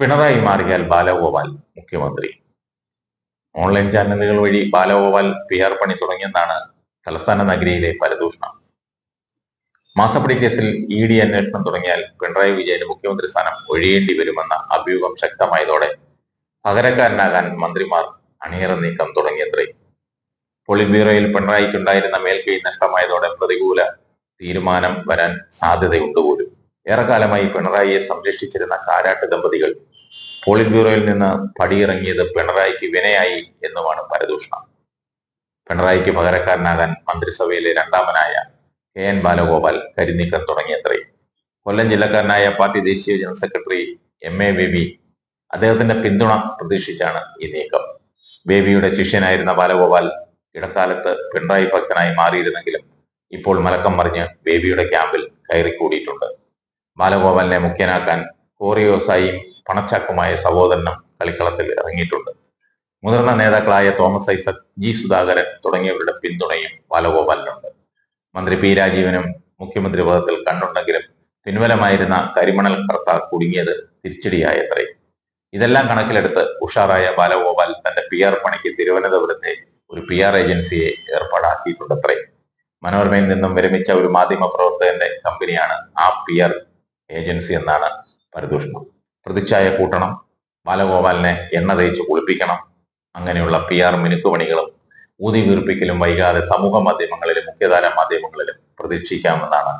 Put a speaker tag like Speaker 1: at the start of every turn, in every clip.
Speaker 1: പിണറായി മാറിയാൽ ബാലഗോപാൽ മുഖ്യമന്ത്രി. ഓൺലൈൻ ചാനലുകൾ വഴി ബാലഗോപാൽ പി ആർ പണി തുടങ്ങിയെന്നാണ് തലസ്ഥാന നഗരിയിലെ പരദൂഷണം. മാസപ്പടി കേസിൽ ഇ ഡി അന്വേഷണം തുടങ്ങിയാൽ പിണറായി വിജയന് മുഖ്യമന്ത്രി സ്ഥാനം ഒഴിയേണ്ടി വരുമെന്ന അഭ്യൂഹം ശക്തമായതോടെ പകരക്കാരനാകാൻ മന്ത്രിമാർ അണിയറ നീക്കം തുടങ്ങിയത്രേ. പോളിറ്റ് ബ്യൂറോയിൽ പിണറായിക്കുണ്ടായിരുന്ന മേൽക്കൈ നഷ്ടമായതോടെ പ്രതികൂല തീരുമാനം വരാൻ സാധ്യതയുണ്ട് പോലും. ഏറെക്കാലമായി പിണറായിയെ സംരക്ഷിച്ചിരുന്ന കാരാട്ട് ദമ്പതികൾ പോളിറ്റ് ബ്യൂറോയിൽ നിന്ന് പടിയിറങ്ങിയത് പിണറായിക്ക് വിനയായി എന്നുമാണ് പരദൂഷണം. പിണറായിക്ക് പകരക്കാരനാകാൻ മന്ത്രിസഭയിലെ രണ്ടാമനായ കെ എൻ ബാലഗോപാൽ കരിനീക്കം തുടങ്ങിയത്രേ കൊല്ലം ജില്ലക്കാരനായ പാർട്ടി ദേശീയ general secretary M A Baby അദ്ദേഹത്തിന്റെ പിന്തുണ പ്രതീക്ഷിച്ചാണ് ഈ നീക്കം. ബേബിയുടെ ശിഷ്യനായിരുന്ന ബാലഗോപാൽ ഇടക്കാലത്ത് പിണറായി ഭക്തനായി മാറിയിരുന്നെങ്കിലും ഇപ്പോൾ മലക്കം മറിഞ്ഞ് ബേബിയുടെ ക്യാമ്പിൽ കയറിക്കൂടിയിട്ടുണ്ട്. ബാലഗോപാലിനെ മുഖ്യനാക്കാൻ കോറിയോസായി പണച്ചാക്കുമായ സഹോദരനും കളിക്കളത്തിൽ ഇറങ്ങിയിട്ടുണ്ട്. മുതിർന്ന നേതാക്കളായ തോമസ് ഐസക് ജി സുധാകരൻ തുടങ്ങിയവരുടെ പിന്തുണയും ബാലഗോപാലിനുണ്ട്. മന്ത്രി പി രാജീവനും മുഖ്യമന്ത്രി പദത്തിൽ കണ്ടുണ്ടെങ്കിലും പിൻവലമായിരുന്ന കരിമണൽ കർത്ത കുടുങ്ങിയത് തിരിച്ചടിയായത്രേ. ഇതെല്ലാം കണക്കിലെടുത്ത് ഉഷാറായ ബാലഗോപാൽ തന്റെ പി ആർ പണിക്ക് തിരുവനന്തപുരത്തെ ഒരു പി ആർ ഏജൻസിയെ ഏർപ്പാടാക്കിയിട്ടുണ്ടത്രേ. മനോരമയിൽ നിന്നും വിരമിച്ച ഒരു മാധ്യമ പ്രവർത്തകന്റെ കമ്പനിയാണ് ആ പി ആർ ഏജൻസി എന്നാണ് പരിദൂഷണം പ്രതിച്ഛായ കൂട്ടണം ബാലഗോപാലിനെ എണ്ണ തേച്ച് കുളിപ്പിക്കണം അങ്ങനെയുള്ള പി ആർ മിനുക്കുപണികളും ഊതി വീർപ്പിക്കലും വൈകാതെ സമൂഹ മാധ്യമങ്ങളിലും മുഖ്യധാര മാധ്യമങ്ങളിലും പ്രതീക്ഷിക്കാമെന്നാണ്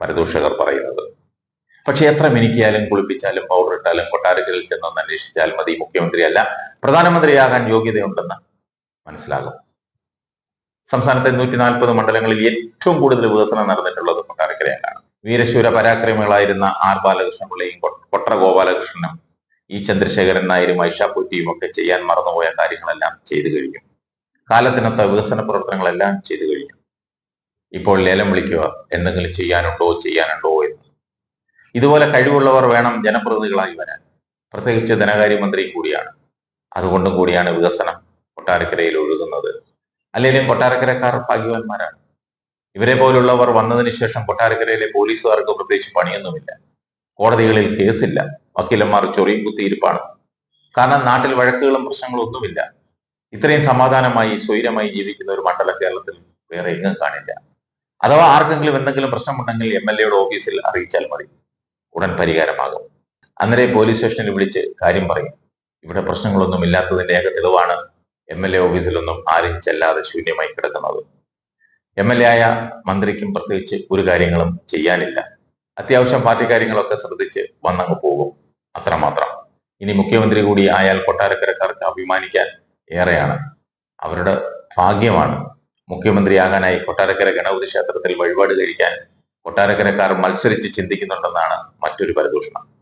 Speaker 1: പരിദൂഷകർ പറയുന്നത്. പക്ഷെ എത്ര മിനുക്കിയാലും കുളിപ്പിച്ചാലും പൗഡർ ഇട്ടാലും കൊട്ടാരത്തിൽ ചെന്നൊന്ന് അന്വേഷിച്ചാൽ മതി. മുഖ്യമന്ത്രിയല്ല പ്രധാനമന്ത്രിയാകാൻ യോഗ്യതയുണ്ടെന്ന് മനസ്സിലാകും. സംസ്ഥാനത്തെ നൂറ്റി നാൽപ്പത് മണ്ഡലങ്ങളിൽ ഏറ്റവും കൂടുതൽ വികസനം നടന്നിട്ടുള്ളത് വീരശൂര പരാക്രമികളായിരുന്ന ആർ ബാലകൃഷ്ണപിള്ളയും കൊ- കൊട്ര ഗോപാലകൃഷ്ണനും ഇ ചന്ദ്രശേഖരൻ നായരും ഐഷ പൂറ്റിയും ഒക്കെ ചെയ്യാൻ മറന്നുപോയ കാര്യങ്ങളെല്ലാം ചെയ്തു കഴിഞ്ഞു. കാലത്തിനൊത്ത വികസന പ്രവർത്തനങ്ങളെല്ലാം ചെയ്തു കഴിഞ്ഞു. ഇപ്പോൾ ലേലം വിളിക്കുക എന്തെങ്കിലും ചെയ്യാനുണ്ടോ ചെയ്യാനുണ്ടോ എന്ന്. ഇതുപോലെ കഴിവുള്ളവർ വേണം ജനപ്രതിനിധികളായി വരാൻ. പ്രത്യേകിച്ച് ധനകാര്യമന്ത്രി കൂടിയാണ്. അതുകൊണ്ടും കൂടിയാണ് വികസനം കൊട്ടാരക്കരയിൽ ഒഴുകുന്നത്. അല്ലെങ്കിലും കൊട്ടാരക്കരക്കാർ ഭാഗ്യവാന്മാരാണ്. ഇവരെ പോലുള്ളവർ വന്നതിന് ശേഷം കൊട്ടാരക്കരയിലെ പോലീസുകാർക്ക് പ്രത്യേകിച്ച് പണിയൊന്നുമില്ല. കോടതികളിൽ കേസില്ല. വക്കീലന്മാർ ചൊറിയും കുത്തിയിരിപ്പാണ് കാരണം നാട്ടിൽ വഴക്കുകളും പ്രശ്നങ്ങളും ഒന്നുമില്ല. ഇത്രയും സമാധാനമായി സ്വൈരമായി ജീവിക്കുന്ന ഒരു മണ്ഡലം കേരളത്തിൽ വേറെ എങ്ങും കാണില്ല. അഥവാ ആർക്കെങ്കിലും എന്തെങ്കിലും പ്രശ്നമുണ്ടെങ്കിൽ എം എൽ എയുടെ ഓഫീസിൽ അറിയിച്ചാൽ മതി. ഉടൻ പരിഹാരമാകും. അന്നേരെ പോലീസ് സ്റ്റേഷനിൽ വിളിച്ച് കാര്യം പറയും. ഇവിടെ പ്രശ്നങ്ങളൊന്നും ഇല്ലാത്തതിന്റെ ഏക തെളിവാണ് എം എൽ എ ഓഫീസിലൊന്നും ആരും ചെല്ലാതെ ശൂന്യമായി കിടക്കുന്നത്. എം എൽ എ ആയ മന്ത്രിക്കും പ്രത്യേകിച്ച് ഒരു കാര്യങ്ങളും ചെയ്യാനില്ല. അത്യാവശ്യം പാർട്ടി കാര്യങ്ങളൊക്കെ ശ്രദ്ധിച്ച് വന്നങ്ങ് പോകും. അത്രമാത്രം. ഇനി മുഖ്യമന്ത്രി കൂടി ആയാൽ കൊട്ടാരക്കരക്കാർക്ക് അഭിമാനിക്കാൻ ഏറെയാണ്. അവരുടെ ഭാഗ്യമാണ് മുഖ്യമന്ത്രിയാകാനായി കൊട്ടാരക്കര ഗണപതി ക്ഷേത്രത്തിൽ വഴിപാട് കഴിക്കാൻ കൊട്ടാരക്കരക്കാർ മത്സരിച്ച് ചിന്തിക്കുന്നുണ്ടെന്നാണ് മറ്റൊരു പരദൂഷണം.